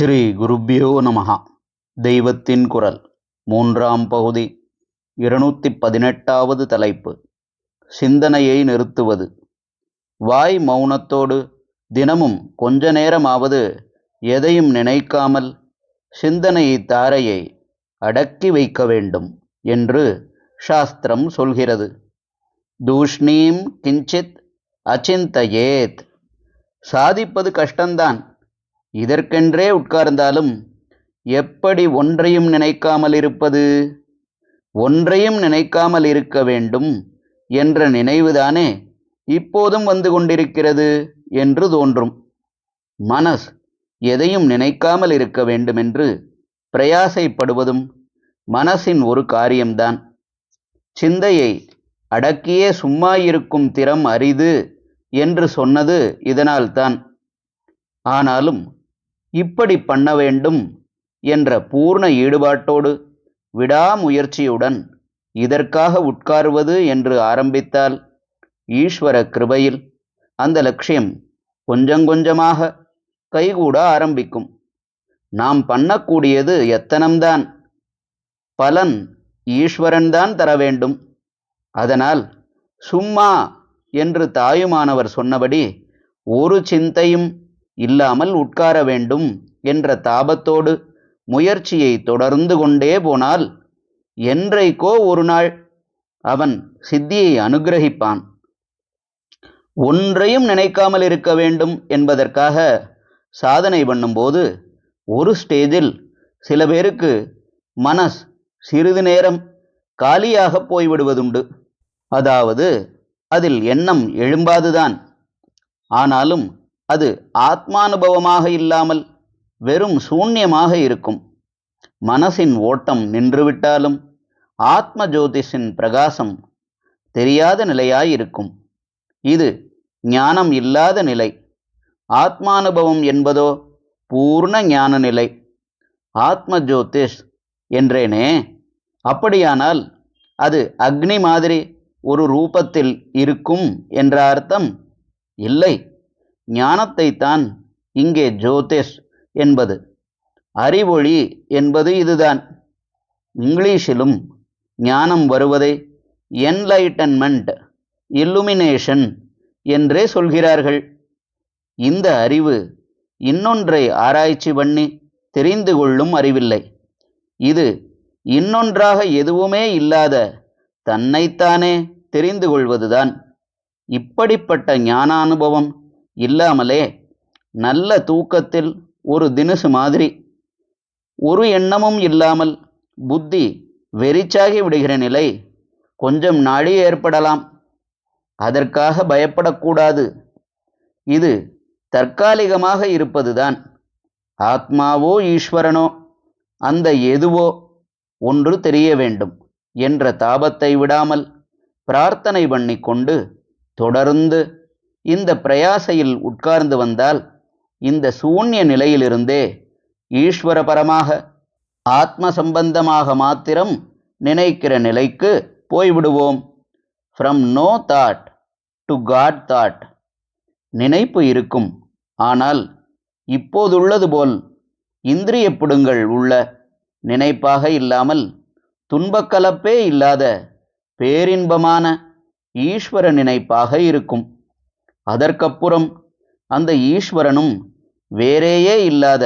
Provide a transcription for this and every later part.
ஸ்ரீ குருப்பியோ நமஹா. தெய்வத்தின் குரல். மூன்றாம் பகுதி. இருநூற்றி பதினெட்டாவது தலைப்பு. சிந்தனையை நிறுத்துவது. வாய் மௌனத்தோடு தினமும் கொஞ்ச நேரமாவது எதையும் நினைக்காமல் சிந்தனை தாரையை அடக்கி வைக்க வேண்டும் என்று சாஸ்திரம் சொல்கிறது. தூஷ்ணீம் கிஞ்சித் அச்சிந்தயேத். சாதிப்பது கஷ்டந்தான் இதற்கென்றே உட்கார்ந்தாலும் எப்படி ஒன்றையும் நினைக்காமல் இருப்பது? ஒன்றையும் நினைக்காமல் இருக்க வேண்டும் என்ற நினைவுதானே இப்போதும் வந்து கொண்டிருக்கிறது என்று தோன்றும். மனஸ் எதையும் நினைக்காமல் இருக்க வேண்டுமென்று பிரயாசைப்படுவதும் மனசின் ஒரு காரியம்தான். சிந்தையை அடக்கியே சும்மா இருக்கும் திறம் அரிது என்று சொன்னது இதனால்தான். ஆனாலும் இப்படி பண்ண வேண்டும் என்ற பூர்ண ஈடுபாட்டோடு விடாமுயற்சியுடன் இதற்காக உட்காருவது என்று ஆரம்பித்தால் ஈஸ்வர கிருபையில் அந்த லட்சியம் கொஞ்சம் கொஞ்சமாக கைகூட ஆரம்பிக்கும். நாம் பண்ணக்கூடியது எத்தனம்தான்? பலன் ஈஸ்வரன்தான் தர வேண்டும். அதனால் சும்மா என்று தாயுமானவர் சொன்னபடி ஒரு சிந்தையும் இல்லாமல் உட்கார வேண்டும் என்ற தாபத்தோடு முயற்சியை தொடர்ந்து கொண்டே போனால் என்றைக்கோ ஒரு நாள் அவன் சித்தியை அனுகிரகிப்பான். ஒன்றையும் நினைக்காமல் இருக்க வேண்டும் என்பதற்காக சாதனை பண்ணும்போது ஒரு ஸ்டேஜில் சில பேருக்கு மனஸ் சிறிது நேரம் காலியாக போய்விடுவதுண்டு. அதாவது அதில் எண்ணம் எழும்பாதுதான். ஆனாலும் அது ஆத்மானுபவமாக இல்லாமல் வெறும் சூன்யமாக இருக்கும். மனசின் ஓட்டம் நின்றுவிட்டாலும் ஆத்ம ஜோதிஷின் பிரகாசம் தெரியாத நிலையாயிருக்கும். இது ஞானம் இல்லாத நிலை. ஆத்மானுபவம் என்பதோ பூர்ண ஞான நிலை. ஆத்ம ஜோதிஷ் என்றேனே. அப்படியானால் அது அக்னி மாதிரி ஒரு ரூபத்தில் இருக்கும் என்ற அர்த்தம் இல்லை. ஞானத்தை தான் இங்கே ஜோதிஷ் என்பது. அறிவொளி என்பது இதுதான். இங்கிலீஷிலும் ஞானம் வருவதை என்லைட்டன்மெண்ட் இல்லுமினேஷன் என்றே சொல்கிறார்கள். இந்த அறிவு இன்னொன்றை ஆராய்ச்சி பண்ணி தெரிந்து கொள்ளும் அறிவில்லை. இது இன்னொன்றாக எதுவுமே இல்லாத தன்னைத்தானே தெரிந்து கொள்வதுதான். இப்படிப்பட்ட ஞானானுபவம் இல்லாமலே நல்ல தூக்கத்தில் ஒரு தினுசு மாதிரி ஒரு எண்ணமும் இல்லாமல் புத்தி வெறிச்சாகி விடுகிற நிலை கொஞ்சம் நாடி ஏற்படலாம். அதற்காக பயப்படக்கூடாது. இது தற்காலிகமாக இருப்பதுதான். ஆத்மாவோ ஈஸ்வரனோ அந்த எதுவோ ஒன்று தெரிய வேண்டும் என்ற தாபத்தை விடாமல் பிரார்த்தனை பண்ணி கொண்டு தொடர்ந்து இந்த பிரயாசையில் உட்கார்ந்து வந்தால் இந்த சூன்ய நிலையிலிருந்தே ஈஸ்வரபரமாக ஆத்ம சம்பந்தமாக மாத்திரம் நினைக்கிற நிலைக்கு போய்விடுவோம். From no thought to God thought நினைப்பு இருக்கும். ஆனால் இப்போதுள்ளது போல் இந்திரிய பிடுங்கள் உள்ள நினைப்பாக இல்லாமல் துன்பக்கலப்பே இல்லாத பேரின்பமான ஈஸ்வர நினைப்பாக இருக்கும். அதற்கப்புறம் அந்த ஈஸ்வரனும் வேறேயே இல்லாத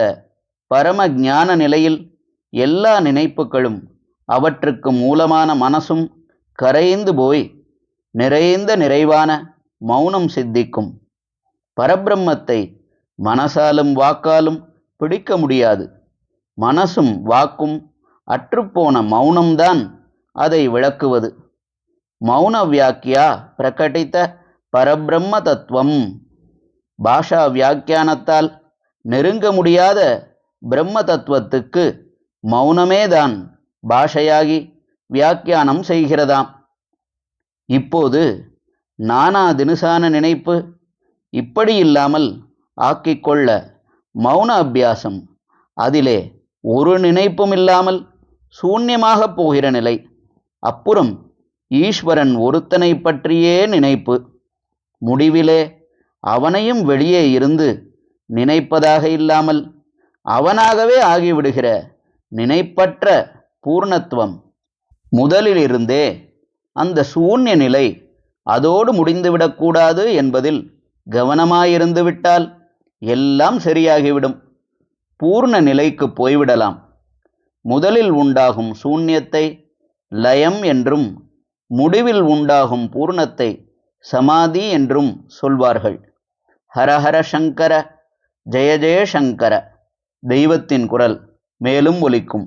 பரம ஞான நிலையில் எல்லா நினைப்புகளும் அவற்றுக்கு மூலமான மனசும் கரைந்து போய் நிறைந்த நிறைவான மௌனம் சித்திக்கும். பரபிரம்மத்தை மனசாலும் வாக்காலும் பிடிக்க முடியாது. மனசும் வாக்கும் அற்றுப்போன மௌனம்தான் அதை விளக்குவது. மௌன வியாக்கியா பிரகட்டித்த பரபிரம்ம தத்துவம் பாஷா வியாக்கியானத்தால் நெருங்க முடியாத பிரம்ம தத்துவத்துக்கு மௌனமேதான் பாஷையாகி வியாக்கியானம் செய்கிறதாம். இப்போது நானா தினுசான நினைப்பு இப்படி இல்லாமல் ஆக்கிக்கொள்ள மௌன அபியாசம் அதிலே ஒரு நினைப்பும் இல்லாமல் சூன்யமாகப் போகிற நிலை. அப்புறம் ஈஸ்வரன் ஒருத்தனை பற்றியே நினைப்பு. முடிவிலே அவனையும் வெளியே இருந்து நினைப்பதாக இல்லாமல் அவனாகவே ஆகிவிடுகிற நினைப்பற்ற பூர்ணத்துவம் முதலிலிருந்தே அந்த சூன்ய நிலை அதோடு முடிந்துவிடக்கூடாது என்பதில் கவனமாயிருந்துவிட்டால் எல்லாம் சரியாகிவிடும். பூர்ண நிலைக்கு போய்விடலாம். முதலில் உண்டாகும் சூன்யத்தை லயம் என்றும் முடிவில் உண்டாகும் பூர்ணத்தை சமாதி என்றும் சொல்வார்கள். ஹரஹர சங்கர ஜெய ஜெய சங்கர தெய்வத்தின் குரல் மேலும் ஒலிக்கும்.